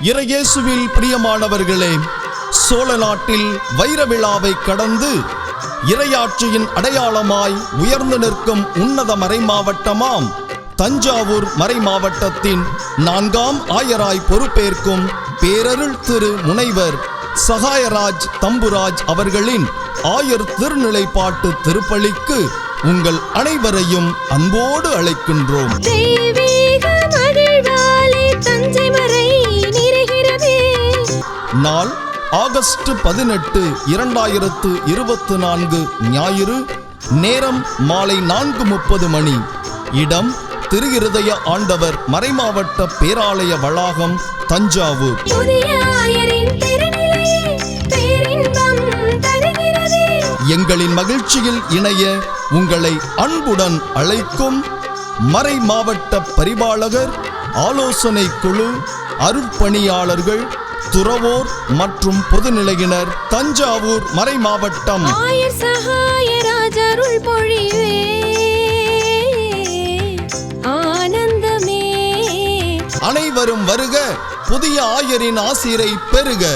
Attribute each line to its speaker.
Speaker 1: இறையேசுவில் பிரியமானவர்களே சோழ நாட்டில் வைர விழாவை கடந்து இரையாட்சியின் அடையாளமாய் உயர்ந்து நிற்கும் உன்னத மறைமாவட்டமாம் தஞ்சாவூர் மறைமாவட்டத்தின் நான்காம் ஆயராய் பொறுப்பேற்கும் பேரருள் திரு முனைவர் சகாயராஜ் தம்புராஜ் அவர்களின் ஆயர் திருநிலைப்பாட்டு திருப்பலிக்கு உங்கள் அனைவரையும் அன்போடு அழைக்கின்றோம். நாள் ஆகஸ்ட் பதினெட்டு இரண்டாயிரத்து இருபத்து நான்கு ஞாயிறு நேரம் மாலை நான்கு முப்பது மணி. இடம் திரு இருதய ஆண்டவர் மறைமாவட்ட பேராலய வளாகம் தஞ்சாவூர். எங்களின் மகிழ்ச்சியில் இணைய உங்களை அன்புடன் அழைக்கும் மறை மாவட்ட பரிபாலகர் ஆலோசனை குழு அருட்பணியாளர்கள் துறவோர் மற்றும் பொதுநிலையினர் தஞ்சாவூர் மறை மாவட்டம்.
Speaker 2: ஆயர் பொழிவே. ஆனந்தமே.
Speaker 1: அனைவரும் வருக புதிய ஆயரின் ஆசிரை பெறுக.